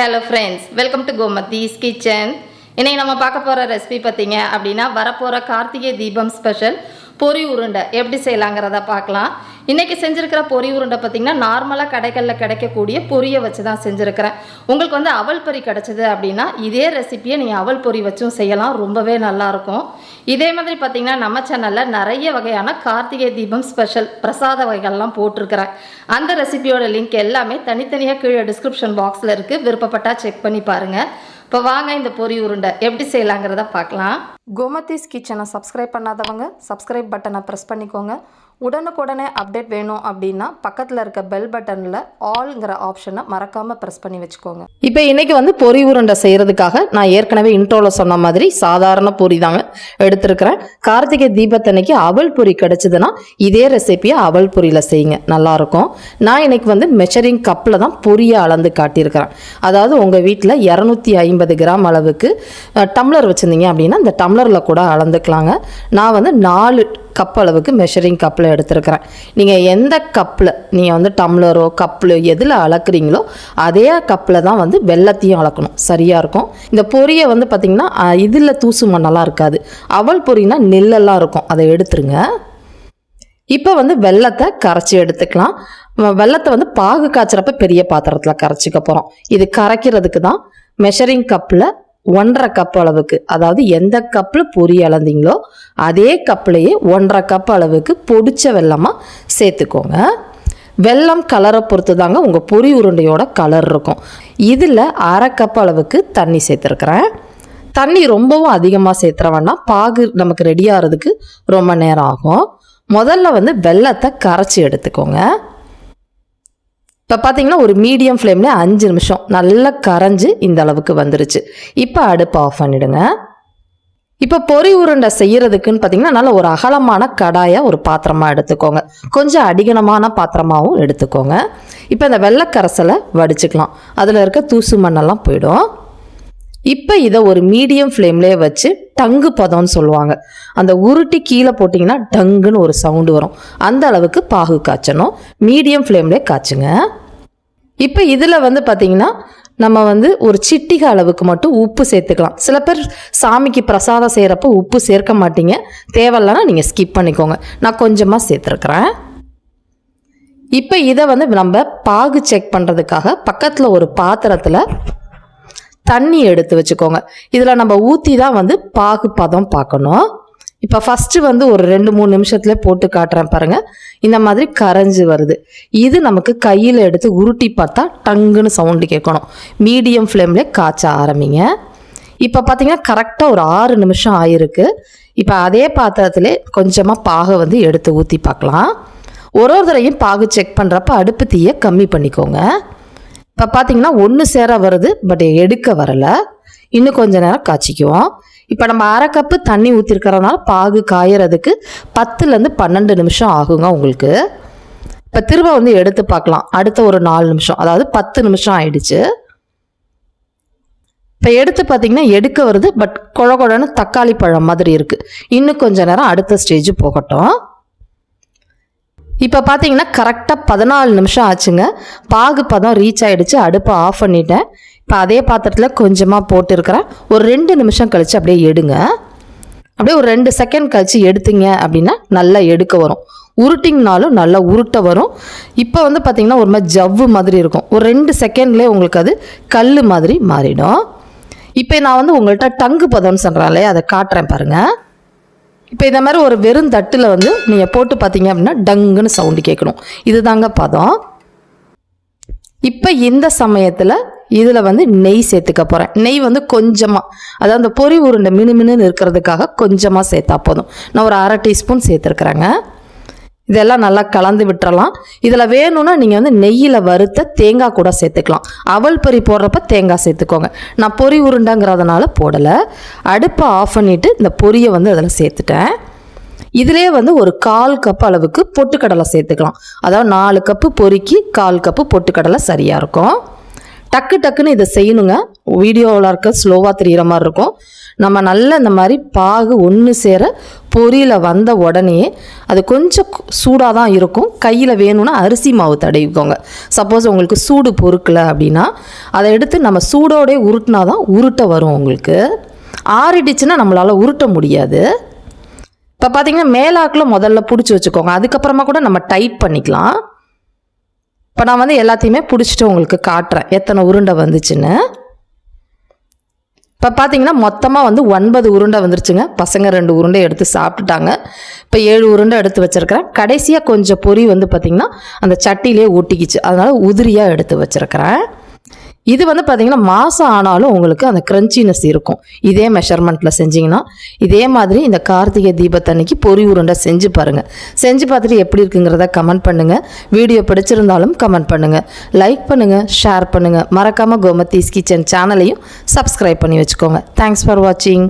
Hello friends welcome to Gomathi's kitchen இன்னைக்கு நம்ம பார்க்க போகிற ரெசிபி பார்த்தீங்க அப்படின்னா வரப்போகிற கார்த்திகை தீபம் ஸ்பெஷல் பொரி உருண்டை. எப்படி செய்யலாங்கிறத பார்க்கலாம். இன்றைக்கி செஞ்சுருக்கிற பொரி உருண்டை பார்த்திங்கன்னா நார்மலாக கடைகளில் கிடைக்கக்கூடிய பொரியை வச்சு தான் செஞ்சுருக்கிறேன். உங்களுக்கு வந்து அவல் பொறி கிடச்சிது அப்படின்னா இதே ரெசிபியை நீங்கள் அவல் பொறி வச்சும் செய்யலாம். ரொம்பவே நல்லாயிருக்கும் இதே மாதிரி பார்த்திங்கன்னா நம்ம சேனலில் நிறைய வகையான கார்த்திகை தீபம் ஸ்பெஷல் பிரசாத வகைகள்லாம் போட்டிருக்கிறேன். அந்த ரெசிபியோட லிங்க் எல்லாமே தனித்தனியாக கீழே டிஸ்கிரிப்ஷன் பாக்ஸில் இருக்குது விருப்பப்பட்டால் செக் பண்ணி பாருங்கள் இப்போ வாங்க இந்த பொரி உருண்டை. எப்படி செய்யலாங்கிறத பார்க்கலாம். கோமதிஸ் கிச்சனை சப்ஸ்கிரைப் பண்ணாதவங்க சப்ஸ்கிரைப் பட்டனை ப்ரெஸ் பண்ணிக்கோங்க. உடனுக்குடனே அப்டேட் வேணும் அப்படின்னா பக்கத்தில் இருக்க பெல் பட்டனில் ஆல்ங்கிற ஆப்ஷனை மறக்காமல் ப்ரெஸ் பண்ணி வச்சுக்கோங்க. இப்போ இன்னைக்கு வந்து பொரி உருண்டை செய்கிறதுக்காக நான் ஏற்கனவே இன்ட்ரோவில் சொன்ன மாதிரி சாதாரண பொரி தாங்க எடுத்திருக்கிறேன். கார்த்திகை தீபத்தன்னைக்கு அவல் பொரி கிடைச்சதுன்னா இதே ரெசிபியை அவல் பொரியில் செய்யுங்க. நல்லாயிருக்கும். நான் இன்னைக்கு வந்து மெஷரிங் கப்பில் தான் பொரியை அளந்து காட்டியிருக்கிறேன். அதாவது உங்கள் வீட்டில் இரநூத்தி ஐம்பது கிராம் அளவுக்கு டம்ளர் வச்சுருந்தீங்க அப்படின்னா இந்த டம்ளரில் கூட அளந்துக்கலாங்க. நான் வந்து நாலு கப் அளவுக்கு மெஷரிங் கப்பில் எடுத்திருக்கிறேன். நீங்கள் எந்த கப்பில் நீங்கள் வந்து டம்ளரோ கப்பில் எதில் அளக்குறீங்களோ அதே கப்பில் தான் வந்து வெள்ளத்தையும் அளக்கணும். சரியாக இருக்கும். இந்த பொரியை வந்து பார்த்திங்கன்னா இதில் தூசு மண்ணெல்லாம் இருக்காது. அவல் பொரினா நெல்லெல்லாம் இருக்கும். அதை எடுத்துருங்க. இப்போ வந்து வெள்ளத்தை கரைச்சி எடுத்துக்கலாம். வ- வெள்ளத்தை வந்து பாகு காய்ச்சறப்ப பெரிய பாத்திரத்தில் கரைச்சிக்க போகிறோம் இது கரைக்கிறதுக்கு தான் மெஷரிங் கப்பில் ஒன்றரை கப் அளவுக்கு அதாவது எந்த கப்பில் பொரி அளந்தீங்களோ அதே கப்லேயே ஒன்றரை கப் அளவுக்கு பொடிச்ச வெல்லமாக சேர்த்துக்கோங்க. வெல்லம் கலரை பொறுத்து தாங்க உங்கள் பொரி உருண்டையோட கலர் இருக்கும். இதில் அரை கப் அளவுக்கு தண்ணி சேர்த்துருக்குறேன். தண்ணி ரொம்பவும் அதிகமாக சேர்த்துற வேண்டாம். பாகு நமக்கு ரெடி ஆகிறதுக்கு ரொம்ப நேரம் ஆகும். முதல்ல வந்து வெல்லத்தை கரைச்சி எடுத்துக்கோங்க. இப்போ பார்த்தீங்கன்னா ஒரு மீடியம் ஃப்ளேமில் அஞ்சு நிமிஷம் நல்லா கரைஞ்சி இந்த அளவுக்கு வந்துருச்சு. இப்போ அடுப்பு ஆஃப் பண்ணிவிடுங்க இப்போ பொரி உருண்டை செய்யறதுக்குன்னு பார்த்தீங்கன்னா நல்ல ஒரு அகலமான கடாயை ஒரு பாத்திரமாக எடுத்துக்கோங்க. கொஞ்சம் அடிகனமான பாத்திரமாகவும் எடுத்துக்கோங்க. இப்போ இந்த வெள்ளைக்கரசலை வடிச்சுக்கலாம். அதில் இருக்க தூசு மண்ணெல்லாம் போயிடும். இப்போ இதை ஒரு மீடியம் ஃப்ளேம்லேயே வச்சு டங்கு பதம்னு சொல்லுவாங்க. அந்த உருட்டி கீழே போட்டிங்கன்னா டங்குன்னு ஒரு சவுண்டு வரும். அந்த அளவுக்கு பாகு காய்ச்சணும். மீடியம் ஃப்ளேம்லேயே காய்ச்சுங்க. இப்போ இதில் வந்து பார்த்திங்கன்னா நம்ம வந்து ஒரு சிட்டிகை அளவுக்கு மட்டும் உப்பு சேர்த்துக்கலாம். சில பேர் சாமிக்கு பிரசாதம் செய்கிறப்ப உப்பு சேர்க்க மாட்டீங்க. தேவையில்லைன்னா நீங்கள் ஸ்கிப் பண்ணிக்கோங்க. நான் கொஞ்சமாக சேர்த்துருக்குறேன். இப்போ இதை வந்து நம்ம பாகு செக் பண்ணுறதுக்காக பக்கத்தில் ஒரு பாத்திரத்தில் தண்ணி எடுத்து வச்சுக்கோங்க. இதில் நம்ம ஊற்றி தான் வந்து பாகு பதம் பார்க்கணும் இப்போ ஃபஸ்ட்டு வந்து ஒரு ரெண்டு மூணு நிமிஷத்துல போட்டு காட்டுறேன் பாருங்கள் இந்த மாதிரி கரைஞ்சி வருது. இது நமக்கு கையில் எடுத்து உருட்டி பார்த்தா டங்குன்னு சவுண்டு கேட்கணும். மீடியம் ஃப்ளேம்லேயே காய்ச்ச ஆரம்பிங்க. இப்போ பார்த்தீங்கன்னா கரெக்டாக ஒரு ஆறு நிமிஷம் ஆயிருக்கு. இப்போ அதே பாத்திரத்திலே கொஞ்சமாக பாகை வந்து எடுத்து ஊற்றி பார்க்கலாம். ஒரு ஒரு தடவையும் பாகு செக் பண்ணுறப்ப அடுப்பு தீயை கம்மி பண்ணிக்கோங்க. இப்போ பார்த்தீங்கன்னா ஒன்று சேர வருது பட் எடுக்க வரலை. இன்னும் கொஞ்ச நேரம் காய்ச்சிக்குவோம். இப்போ நம்ம அரை கப்பு தண்ணி ஊற்றிருக்கிறதுனால பாகு காயறதுக்கு பத்துலேருந்து பன்னெண்டு நிமிஷம் ஆகுங்க உங்களுக்கு. இப்போ திரும்ப வந்து எடுத்து பார்க்கலாம். அடுத்த ஒரு நாலு நிமிஷம் அதாவது பத்து நிமிஷம் ஆயிடுச்சு. இப்போ எடுத்து பார்த்தீங்கன்னா எடுக்க வருது பட் குழ குழன்னு தக்காளி பழம் மாதிரி இருக்குது இன்னும் கொஞ்ச நேரம் அடுத்த ஸ்டேஜ் போகட்டும். இப்போ பார்த்தீங்கன்னா கரெக்டாக பதினாலு நிமிஷம் ஆச்சுங்க. பாகு பதம் ரீச் ஆகிடுச்சு அடுப்பை ஆஃப் பண்ணிட்டேன். இப்போ அதே பாத்திரத்தில் கொஞ்சமாக போட்டுருக்கிறேன். ஒரு ரெண்டு நிமிஷம் கழித்து அப்படியே எடுங்க. அப்படியே ஒரு ரெண்டு செகண்ட் கழித்து எடுத்தீங்க அப்படின்னா நல்லா எடுக்க வரும். உருட்டிங்கனாலும் நல்லா உருட்ட வரும். இப்போ வந்து பார்த்திங்கன்னா ஒரு மாதிரி ஜவ்வு மாதிரி இருக்கும். ஒரு ரெண்டு செகண்ட்லேயே உங்களுக்கு அது கல் மாதிரி மாறிடும். இப்போ நான் வந்து உங்கள்கிட்ட டங்கு பதம்னு சொல்கிறாங்களே அதை காட்டுறேன் பாருங்கள் இப்போ இந்த மாதிரி ஒரு வெறும் தட்டில் வந்து நீங்கள் போட்டு பார்த்தீங்க அப்படின்னா டங்குன்னு சவுண்டு கேட்கணும். இதுதாங்க பதம். இப்போ இந்த சமயத்தில் இதில் வந்து நெய் சேர்த்துக்க போகிறேன் நெய் வந்து கொஞ்சமாக அதாவது அந்த பொரி உருண்டை மினுமினுன்னு இருக்கிறதுக்காக கொஞ்சமாக சேர்த்தா போதும். நான் ஒரு அரை டீஸ்பூன் சேர்த்துருக்குறேங்க. இதெல்லாம் நல்லா கலந்து விட்டுறலாம். இதில் வேணும்னா நீங்கள் வந்து நெய்யில் வறுத்த தேங்காய் கூட சேர்த்துக்கலாம். அவல் பொறி போடுறப்ப தேங்காய் சேர்த்துக்கோங்க. நான் பொறி உருண்டைங்கிறதுனால போடலை. அடுப்பை ஆஃப் பண்ணிவிட்டு இந்த பொரியை வந்து அதில் சேர்த்துட்டேன். இதிலே வந்து ஒரு கால் கப் அளவுக்கு பொட்டுக்கடலை சேர்த்துக்கலாம். அதாவது நாலு கப்பு பொறுக்கி கால் கப்பு பொட்டுக்கடலை சரியாக இருக்கும். டக்கு டக்குன்னு இதை செய்யணுங்க. வீடியோவில் இருக்க ஸ்லோவாக தெரிகிற மாதிரி இருக்கும். நம்ம நல்ல இந்த மாதிரி பாகு ஒன்று சேர பொரியில் வந்த உடனே அது கொஞ்சம் சூடாக தான் இருக்கும். கையில் வேணும்னா அரிசி மாவு தடவிக்கோங்க. சப்போஸ் உங்களுக்கு சூடு பொறுக்கலை அப்படின்னா அதை எடுத்து நம்ம சூடோடே உருட்டினா தான் உருட்ட வரும் உங்களுக்கு. ஆறிடுச்சுன்னா நம்மளால் உருட்ட முடியாது. இப்போ பார்த்தீங்கன்னா மேலாக்கில் முதல்ல பிடிச்சி வச்சுக்கோங்க. அதுக்கப்புறமா கூட நம்ம டைட் பண்ணிக்கலாம். இப்போ நான் வந்து எல்லாத்தையுமே பிடிச்சிட்டு உங்களுக்கு காட்டுறேன். எத்தனை உருண்டை வந்துச்சுன்னு. இப்போ பார்த்தீங்கன்னா மொத்தமாக வந்து ஒன்பது உருண்டை வந்துருச்சுங்க. பசங்க ரெண்டு உருண்டை எடுத்து சாப்பிட்டுட்டாங்க. இப்போ ஏழு உருண்டை எடுத்து வச்சுருக்கிறேன். கடைசியாக கொஞ்சம் பொரி வந்து பார்த்திங்கன்னா அந்த சட்டியிலே ஒட்டிக்கிச்சு அதனால் உதிரியாக எடுத்து வச்சுருக்கிறேன். இது வந்து பார்த்திங்கன்னா மாதம் ஆனாலும் உங்களுக்கு அந்த க்ரன்ச்சினஸ் இருக்கும். இதே மெஷர்மெண்ட்டில் செஞ்சிங்கன்னா இதே மாதிரி இந்த கார்த்திகை தீபத்தன்னைக்கு பொறி உருண்டை செஞ்சு பாருங்கள் செஞ்சு பார்த்துட்டு எப்படி இருக்குங்கிறத கமெண்ட் பண்ணுங்கள் வீடியோ பிடிச்சிருந்தாலும் கமெண்ட் பண்ணுங்கள் லைக் பண்ணுங்கள் ஷேர் பண்ணுங்கள் மறக்காமல் கோமத்தீஸ் கிச்சன் சேனலையும் சப்ஸ்கிரைப் பண்ணி வச்சுக்கோங்க. தேங்க்ஸ் ஃபார் வாட்சிங்